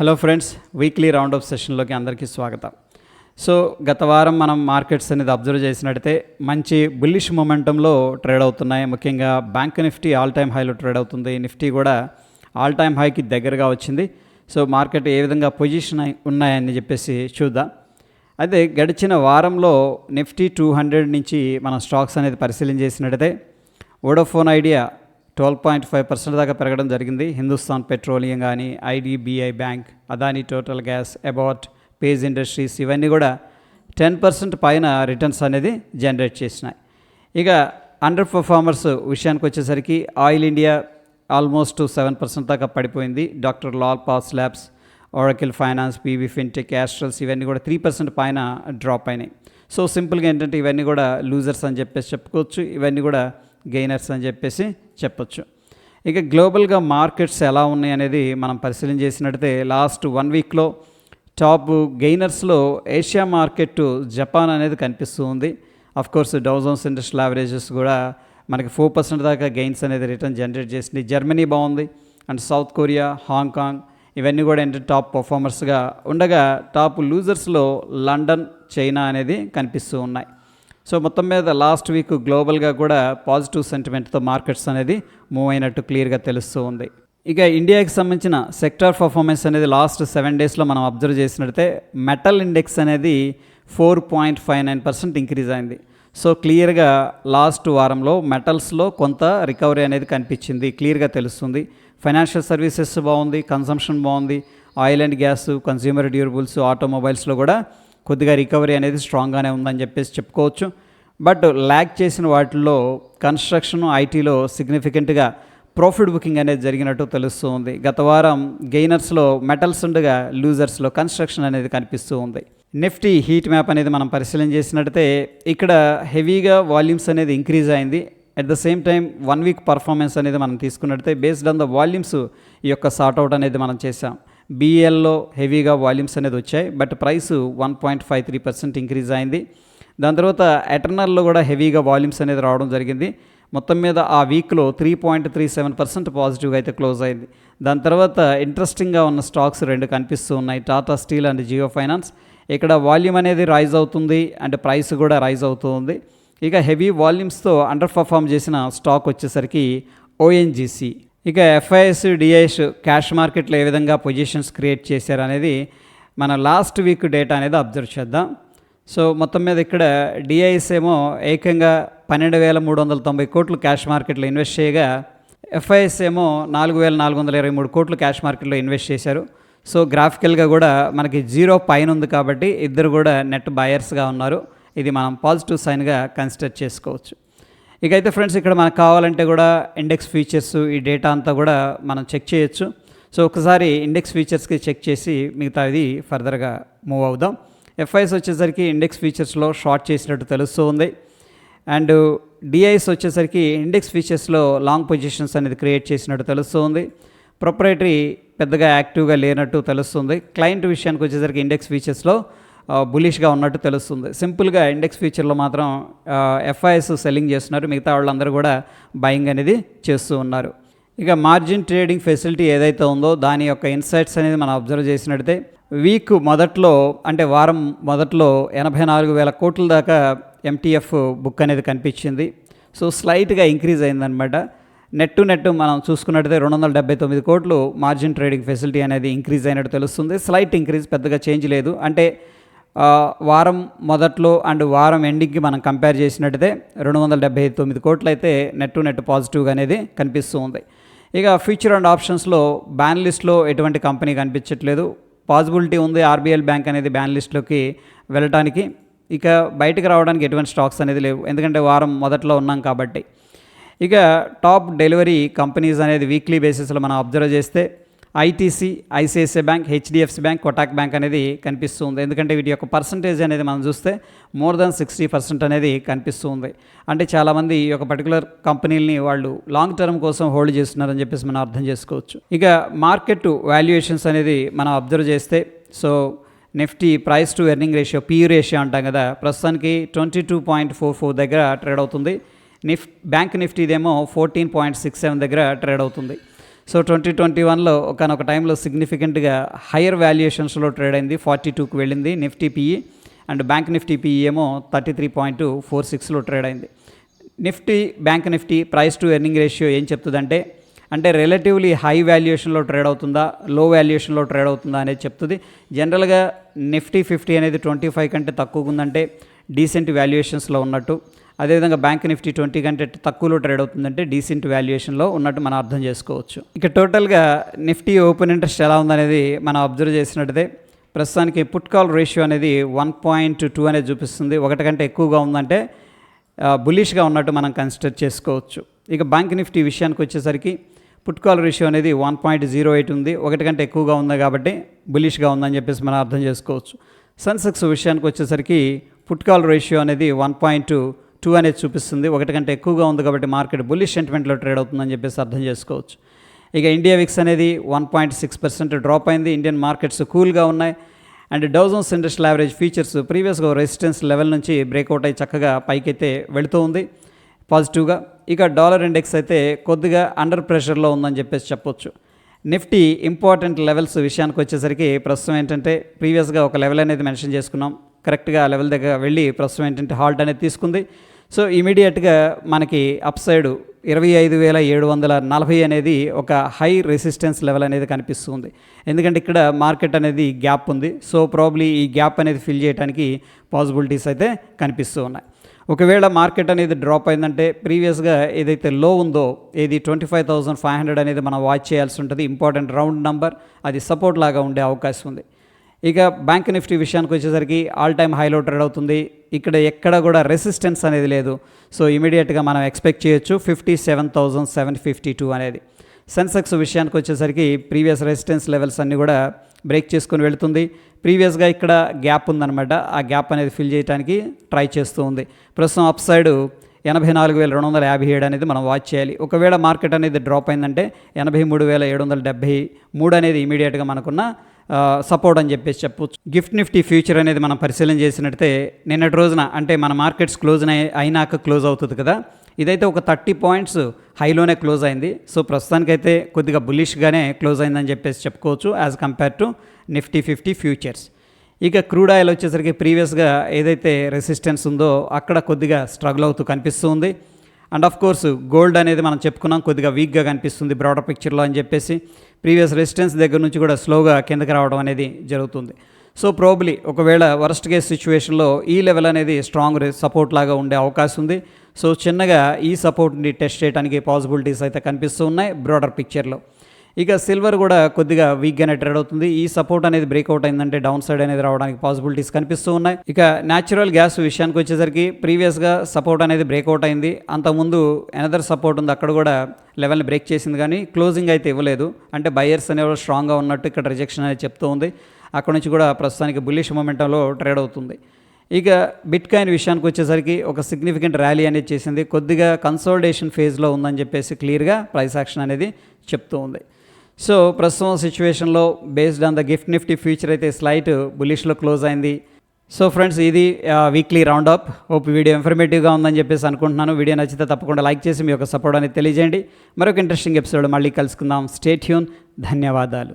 Hello friends weekly round up సెషన్లోకి అందరికీ స్వాగతం. So గత వారం మనం మార్కెట్స్ అనేది అబ్జర్వ్ చేసినట్టయితే మంచి బుల్లిష్ మొమెంటంలో ట్రేడ్ అవుతున్నాయి. ముఖ్యంగా బ్యాంక్ నిఫ్టీ ఆల్ టైమ్ హైలో ట్రేడ్ అవుతుంది. నిఫ్టీ కూడా ఆల్ టైమ్ హైకి దగ్గరగా వచ్చింది. సో మార్కెట్ ఏ విధంగా పొజిషన్ ఉన్నాయని చెప్పేసి చూద్దాం. అయితే గడిచిన వారంలో నిఫ్టీ టూ హండ్రెడ్ నుంచి మనం స్టాక్స్ అనేది పరిశీలన చేసినట్టయితే Vodafone Idea twelve point five percent దాకా పెరగడం జరిగింది. హిందుస్థాన్ పెట్రోలియం కానీ IDBI bank Adani total gas about page industries ఇవన్నీ కూడా టెన్ పర్సెంట్ పైన రిటర్న్స్ అనేది జనరేట్ చేసినాయి. ఇక అండర్ పర్ఫార్మర్స్ విషయానికి వచ్చేసరికి oil India almost seven percent దాకా పడిపోయింది. Doctor Lal path labs Oracle finance PV fintech Astrals ఇవన్నీ కూడా త్రీ పర్సెంట్ పైన డ్రాప్ అయినాయి. సో సింపుల్గా ఏంటంటే ఇవన్నీ కూడా లూజర్స్ అని చెప్పేసి చెప్పుకోవచ్చు. ఇవన్నీ కూడా గెయినర్స్ అని చెప్పేసి చెప్పొచ్చు. ఇక గ్లోబల్గా మార్కెట్స్ ఎలా ఉన్నాయి అనేది మనం పరిశీలన చేసినట్టయితే లాస్ట్ వన్ వీక్లో టాప్ గెయినర్స్లో ఏషియా మార్కెట్ జపాన్ అనేది కనిపిస్తూ ఉంది. Course Dow Jones industrial averages కూడా మనకి ఫోర్ పర్సెంట్ దాకా గెయిన్స్ అనేది రిటర్న్ జనరేట్ చేసింది జర్మనీ బాగుంది. And South Korea Hong Kong ఇవన్నీ కూడా ఏంటంటే టాప్ పర్ఫార్మర్స్గా ఉండగా టాప్ లూజర్స్లో లండన్ చైనా అనేది కనిపిస్తూ ఉన్నాయి. సో మొత్తం మీద లాస్ట్ వీక్ గ్లోబల్గా కూడా పాజిటివ్ సెంటిమెంట్తో మార్కెట్స్ అనేది మూవ్ అయినట్టు క్లియర్గా తెలుస్తూ ఉంది. ఇక ఇండియాకి సంబంధించిన సెక్టార్ పర్ఫార్మెన్స్ అనేది లాస్ట్ సెవెన్ డేస్లో మనం అబ్జర్వ్ చేసినట్టయితే మెటల్ ఇండెక్స్ అనేది four point five nine percent increase అయింది. సో క్లియర్గా లాస్ట్ వారంలో మెటల్స్లో కొంత రికవరీ అనేది కనిపించింది క్లియర్గా తెలుస్తుంది. ఫైనాన్షియల్ సర్వీసెస్ బాగుంది కన్సంప్షన్ బాగుంది. Oil and gas consumer durables ఆటోమొబైల్స్లో కూడా కొద్దిగా రికవరీ అనేది స్ట్రాంగ్గానే ఉందని చెప్పేసి చెప్పుకోవచ్చు. బట్ ల్యాక్ చేసిన వాటిల్లో కన్స్ట్రక్షన్ ఐటీలో సిగ్నిఫికెంట్గా ప్రాఫిట్ బుకింగ్ అనేది జరిగినట్టు తెలుస్తూ ఉంది. గత వారం గెయినర్స్లో మెటల్స్ ఉండగా లూజర్స్లో కన్స్ట్రక్షన్ అనేది కనిపిస్తూ ఉంది. నిఫ్టీ హీట్ మ్యాప్ అనేది మనం పరిశీలన చేసినట్టయితే ఇక్కడ హెవీగా వాల్యూమ్స్ అనేది ఇంక్రీజ్ అయింది. At the same time one week performance అనేది మనం తీసుకున్నట్టయితే బేస్డ్ ఆన్ ద వాల్యూమ్స్ ఈ యొక్క సార్ట్అవుట్ అనేది మనం చేసాం బీఎల్లో హెవీగా వాల్యూమ్స్ అనేది వచ్చాయి but price one point five three percent increase అయింది. దాని తర్వాత ఎటర్నల్లో కూడా హెవీగా వాల్యూమ్స్ అనేది రావడం జరిగింది. మొత్తం మీద ఆ వీక్లో three point three seven percent పాజిటివ్గా అయితే క్లోజ్ అయింది. దాని తర్వాత ఇంట్రెస్టింగ్గా ఉన్న స్టాక్స్ రెండు కనిపిస్తూ ఉన్నాయి. Tata steel and Jio finance ఇక్కడ వాల్యూమ్ అనేది రైజ్ అవుతుంది అండ్ ప్రైస్ కూడా రైజ్ అవుతుంది ఇక హెవీ వాల్యూమ్స్తో అండర్ పర్ఫామ్ చేసిన స్టాక్ వచ్చేసరికి ఓఎన్జీసీ ఇక ఎఫ్ఐఎస్ డిఐఎస్ క్యాష్ మార్కెట్లో ఏ విధంగా పొజిషన్స్ క్రియేట్ చేశారు అనేది మన లాస్ట్ వీక్ డేటా అనేది అబ్జర్వ్ చేద్దాం. సో మొత్తం మీద ఇక్కడ డిఐఎస్ ఏమో ఏకంగా పన్నెండు వేల మూడు వందల తొంభై కోట్లు క్యాష్ మార్కెట్లో ఇన్వెస్ట్ చేయగా ఎఫ్ఐఎస్ ఏమో నాలుగు వేల నాలుగు వందల ఇరవై మూడు కోట్లు క్యాష్ మార్కెట్లో ఇన్వెస్ట్ చేశారు. సో గ్రాఫికల్గా కూడా మనకి జీరో పైన ఉంది కాబట్టి ఇద్దరు కూడా నెట్ బయర్స్గా ఉన్నారు. ఇది మనం పాజిటివ్ సైన్గా కన్సిడర్ చేసుకోవచ్చు. ఇక అయితే ఫ్రెండ్స్ ఇక్కడ మనకు కావాలంటే కూడా ఇండెక్స్ ఫీచర్స్ ఈ డేటా అంతా కూడా మనం చెక్ చేయొచ్చు. సో ఒకసారి ఇండెక్స్ ఫీచర్స్కి చెక్ చేసి మిగతా ఇది ఫర్దర్గా మూవ్ అవుదాం ఎఫ్ఐఎస్ వచ్చేసరికి ఇండెక్స్ ఫీచర్స్లో షార్ట్ చేసినట్టు తెలుస్తూ ఉంది అండ్ డిఐఎస్ వచ్చేసరికి ఇండెక్స్ ఫీచర్స్లో లాంగ్ పొజిషన్స్ అనేది క్రియేట్ చేసినట్టు తెలుస్తూ ఉంది ప్రొపరేటరీ పెద్దగా యాక్టివ్గా లేనట్టు తెలుస్తుంది. క్లయింట్ విషయానికి వచ్చేసరికి ఇండెక్స్ ఫీచర్స్లో బులిష్గా ఉన్నట్టు తెలుస్తుంది. సింపుల్గా ఇండెక్స్ ఫీచర్లో మాత్రం ఎఫ్ఐఎస్ సెల్లింగ్ చేస్తున్నారు. మిగతా వాళ్ళందరూ కూడా బయింగ్ అనేది చేస్తూ ఉన్నారు. ఇక మార్జిన్ ట్రేడింగ్ ఫెసిలిటీ ఏదైతే ఉందో దాని యొక్క ఇన్సైట్స్ అనేది మనం అబ్జర్వ్ చేసినట్టయితే వీక్ మొదట్లో అంటే వారం మొదట్లో ఎనభై నాలుగు వేల కోట్ల దాకా ఎంటీఎఫ్ బుక్ అనేది కనిపించింది. సో స్లైట్గా ఇంక్రీజ్ అయిందనమాట నెట్ టు నెట్ మనం చూసుకున్నట్టయితే రెండు వందల డెబ్బై తొమ్మిది కోట్లు మార్జిన్ ట్రేడింగ్ ఫెసిలిటీ అనేది ఇంక్రీజ్ అయినట్టు తెలుస్తుంది. స్లైట్ ఇంక్రీజ్ పెద్దగా చేంజ్ లేదు. అంటే వారం మొదట్లో అండ్ వారం ఎండింగ్కి మనం కంపేర్ చేసినట్టయితే రెండు వందల డెబ్బై తొమ్మిది కోట్లు అయితే నెట్ టు నెట్ పాజిటివ్గా అనేది కనిపిస్తూ ఉంది. ఇక ఫ్యూచర్ అండ్ ఆప్షన్స్లో బ్యాన్ లిస్ట్లో ఎటువంటి కంపెనీ కనిపించట్లేదు. పాసిబిలిటీ ఉంది ఆర్బీఎల్ బ్యాంక్ అనేది బ్యాన్ లిస్ట్లోకి వెళ్ళటానికి. ఇక బయటకు రావడానికి ఎటువంటి స్టాక్స్ అనేది లేవు. ఎందుకంటే వారం మొదట్లో ఉన్నాం కాబట్టి. ఇక టాప్ డెలివరీ కంపెనీస్ అనేది వీక్లీ బేసిస్లో మనం అబ్జర్వ్ చేస్తే ITC ICICI bank HDFC bank Kotak bank అనేది కనిపిస్తుంది ఎందుకంటే వీటి యొక్క పర్సంటేజ్ అనేది మనం చూస్తే మోర్ దాన్ సిక్స్టీ పర్సెంట్ అనేది కనిపిస్తుంది అంటే చాలామంది ఈ యొక్క పర్టికులర్ కంపెనీలని వాళ్ళు లాంగ్ టర్మ్ కోసం హోల్డ్ చేస్తున్నారని చెప్పేసి మనం అర్థం చేసుకోవచ్చు. ఇక మార్కెట్ వాల్యుయేషన్స్ అనేది మనం అబ్జర్వ్ చేస్తే so Nifty price to earning ratio P ratio అంటాం కదా ప్రస్తుతానికి twenty two point four four దగ్గర ట్రేడ్ అవుతుంది. నిఫ్ బ్యాంక్ నిఫ్టీదేమో ఫోర్టీన్ పాయింట్ సిక్స్ సెవెన్ దగ్గర ట్రేడ్ అవుతుంది. సో ట్వంటీ ట్వంటీ వన్లో ఒకనొక టైంలో సిగ్నిఫికెంట్గా హైయర్ వాల్యుయేషన్స్లో ట్రేడ్ అయింది. ఫార్టీ టూకి వెళ్ళింది Nifty PE. And bank Nifty PE ఏమో థర్టీ త్రీ పాయింట్ ఫోర్ సిక్స్లో ట్రేడ్ అయింది. Nifty bank Nifty price to earning ratio ఏం చెప్తుందంటే అంటే రిలేటివ్లీ హై వాల్యుయేషన్లో ట్రేడ్ అవుతుందా లో వాల్యుయేషన్లో ట్రేడ్ అవుతుందా అనేది చెప్తుంది. జనరల్గా నిఫ్టీ ఫిఫ్టీ అనేది ట్వంటీ ఫైవ్ కంటే తక్కువగా ఉందంటే డీసెంట్ వాల్యుయేషన్స్లో ఉన్నట్టు. అదేవిధంగా బ్యాంక్ నిఫ్టీ ట్వంటీ కంటే తక్కువలో ట్రేడ్ అవుతుందంటే డీసెంట్ వాల్యుయేషన్లో ఉన్నట్టు మనం అర్థం చేసుకోవచ్చు. ఇక టోటల్గా నిఫ్టీ ఓపెన్ ఇంట్రెస్ట్ ఎలా ఉందనేది మనం అబ్జర్వ్ చేసినట్టుదే ప్రస్తుతానికి పుట్ కాల్ రేషియో అనేది వన్ పాయింట్ టూ అనేది చూపిస్తుంది. ఒకటి కంటే ఎక్కువగా ఉందంటే బులిష్గా ఉన్నట్టు మనం కన్సిడర్ చేసుకోవచ్చు. ఇక బ్యాంక్ నిఫ్టీ విషయానికి వచ్చేసరికి పుట్ కాల్ రేషియో అనేది వన్ పాయింట్ జీరో ఎయిట్ ఉంది. ఒకటి కంటే ఎక్కువగా ఉంది కాబట్టి బులిష్గా ఉందని చెప్పేసి మనం అర్థం చేసుకోవచ్చు. సెన్సెక్స్ విషయానికి వచ్చేసరికి పుట్ కాల్ రేషియో అనేది వన్ పాయింట్ టూ అనేది చూపిస్తుంది. ఒకటి కంటే ఎక్కువగా ఉంది కాబట్టి మార్కెట్ బుల్లిష్ సెంటిమెంట్లో ట్రేడ్ అవుతుందని చెప్పేసి అర్థం చేసుకోవచ్చు. ఇక ఇండియా విక్స్ అనేది one point six percent drop అయింది. ఇండియన్ మార్కెట్స్ కూల్గా ఉన్నాయి. And Dow Jones industrial average futures ప్రీవియస్గా రెసిస్టెన్స్ లెవెల్ నుంచి బ్రేక్అవుట్ అయ్యి చక్కగా పైకైతే వెళుతూ ఉంది. పాజిటివ్గా ఇక డాలర్ ఇండెక్స్ అయితే కొద్దిగా అండర్ ప్రెషర్లో ఉందని చెప్పేసి చెప్పొచ్చు. నిఫ్టీ ఇంపార్టెంట్ లెవెల్స్ విషయానికి వచ్చేసరికి ప్రస్తుతం ఏంటంటే ప్రీవియస్గా ఒక లెవెల్ అనేది మెన్షన్ చేసుకున్నాం. కరెక్ట్గా ఆ లెవెల్ దగ్గర వెళ్ళి ప్రస్తుతం ఏంటంటే హాల్ట్ అనేది తీసుకుంది. సో ఇమీడియట్గా మనకి అప్ సైడ్ ఇరవై ఐదు వేల ఏడు వందల నలభై అనేది ఒక హై రెసిస్టెన్స్ లెవెల్ అనేది కనిపిస్తుంది. ఎందుకంటే ఇక్కడ మార్కెట్ అనేది గ్యాప్ ఉంది. సో ప్రాబ్లీ ఈ గ్యాప్ అనేది ఫిల్ చేయడానికి పాసిబిలిటీస్ అయితే కనిపిస్తూ ఉన్నాయి. ఒకవేళ మార్కెట్ అనేది డ్రాప్ అయిందంటే ప్రీవియస్గా ఏదైతే లో ఉందో ఏది twenty five thousand five hundred అనేది మనం వాచ్ చేయాల్సి ఉంటుంది. ఇంపార్టెంట్ రౌండ్ నెంబర్ అది సపోర్ట్ లాగా ఉండే అవకాశం ఉంది. ఇక బ్యాంక్ నిఫ్టీ విషయానికి వచ్చేసరికి ఆల్ టైమ్ హైలో ట్రేడ్ అవుతుంది. ఇక్కడ ఎక్కడ కూడా రెసిస్టెన్స్ అనేది లేదు. సో ఇమీడియట్గా మనం ఎక్స్పెక్ట్ చేయొచ్చు fifty seven thousand seven fifty two అనేది. సెన్సెక్స్ విషయానికి వచ్చేసరికి ప్రీవియస్ రెసిస్టెన్స్ లెవెల్స్ అన్నీ కూడా బ్రేక్ చేసుకుని వెళుతుంది. ప్రీవియస్గా ఇక్కడ గ్యాప్ ఉందన్నమాట. ఆ గ్యాప్ అనేది ఫిల్ చేయడానికి ట్రై చేస్తూ ఉంది. ప్రస్తుతం అప్ సైడ్ ఎనభై నాలుగు వేల రెండు వందల యాభై ఏడు అనేది మనం వాచ్ చేయాలి. ఒకవేళ మార్కెట్ అనేది డ్రాప్ అయిందంటే ఎనభై మూడు వేల ఏడు వందల డెబ్బై మూడు అనేది ఇమీడియట్గా మనకున్న సపోర్ట్ అని చెప్పేసి చెప్పొచ్చు. గిఫ్ట్ నిఫ్టీ ఫ్యూచర్ అనేది మనం పరిశీలన చేసినట్టయితే నిన్నటి రోజున అంటే మన మార్కెట్స్ క్లోజ్ అయినాక క్లోజ్ అవుతుంది కదా. ఇదైతే ఒక థర్టీ పాయింట్స్ హైలోనే క్లోజ్ అయింది. సో ప్రస్తుతానికైతే కొద్దిగా బులిష్గానే క్లోజ్ అయిందని చెప్పేసి చెప్పుకోవచ్చు as compare to Nifty fifty futures. ఇక క్రూడ్ ఆయిల్ వచ్చేసరికి ప్రీవియస్గా ఏదైతే రెసిస్టెన్స్ ఉందో అక్కడ కొద్దిగా స్ట్రగుల్ అవుతూ కనిపిస్తూ ఉంది. అండ్ ఆఫ్ కోర్స్ గోల్డ్ అనేది మనం చెప్పుకున్నాం కొద్దిగా వీక్గా కనిపిస్తుంది బ్రాడర్ పిక్చర్లో అని చెప్పేసి. ప్రీవియస్ రెసిస్టెన్స్ దగ్గర నుంచి కూడా స్లోగా కిందకి రావడం అనేది జరుగుతుంది. సో ప్రోబ్లీ ఒకవేళ వరస్ట్ కేస్ సిచ్యువేషన్లో ఈ లెవెల్ అనేది స్ట్రాంగ్ సపోర్ట్ లాగా ఉండే అవకాశం ఉంది. సో చిన్నగా ఈ సపోర్ట్ని టెస్ట్ చేయడానికి పాసిబిలిటీస్ అయితే కనిపిస్తూ ఉన్నాయి బ్రాడర్ పిక్చర్లో ఇక సిల్వర్ కూడా కొద్దిగా వీక్గానే ట్రేడ్ అవుతుంది. ఈ సపోర్ట్ అనేది బ్రేక్అవుట్ అయిందంటే డౌన్ సైడ్ అనేది రావడానికి పాసిబిలిటీస్ కనిపిస్తూ ఉన్నాయి. ఇక న్యాచురల్ గ్యాస్ విషయానికి వచ్చేసరికి ప్రీవియస్గా సపోర్ట్ అనేది బ్రేక్అవుట్ అయింది. అంతకుముందు ఎనదర్ సపోర్ట్ ఉంది. అక్కడ కూడా లెవెల్ని బ్రేక్ చేసింది కానీ క్లోజింగ్ అయితే ఇవ్వలేదు. అంటే బయర్స్ అనేవాళ్ళు స్ట్రాంగ్గా ఉన్నట్టు ఇక్కడ రిజెక్షన్ అనేది చెప్తూ ఉంది. అక్కడ నుంచి కూడా ప్రస్తుతానికి బుల్లిష్ మొమెంటంలో ట్రేడ్ అవుతుంది. ఇక బిట్ కాయిన్ విషయానికి వచ్చేసరికి ఒక సిగ్నిఫికెంట్ ర్యాలీ అనేది చేసింది. కొద్దిగా కన్సోల్డేషన్ ఫేజ్లో ఉందని చెప్పేసి క్లియర్గా ప్రైస్ యాక్షన్ అనేది చెప్తూ ఉంది. సో ప్రస్తుతం సిచ్యువేషన్లో based on the Gift Nifty future అయితే స్లైట్ బులిష్లో క్లోజ్ అయింది. సో ఫ్రెండ్స్ ఇది weekly round up of video ఇన్ఫర్మేటివ్గా ఉందని చెప్పేసి అనుకుంటున్నాను. వీడియో నచ్చితే తప్పకుండా లైక్ చేసి మీ యొక్క సపోర్ట్ అనేది తెలియజేయండి. మరొక ఇంట్రెస్టింగ్ ఎపిసోడ్ మళ్ళీ కలుసుకుందాం. స్టేట్ హ్యూన్ ధన్యవాదాలు.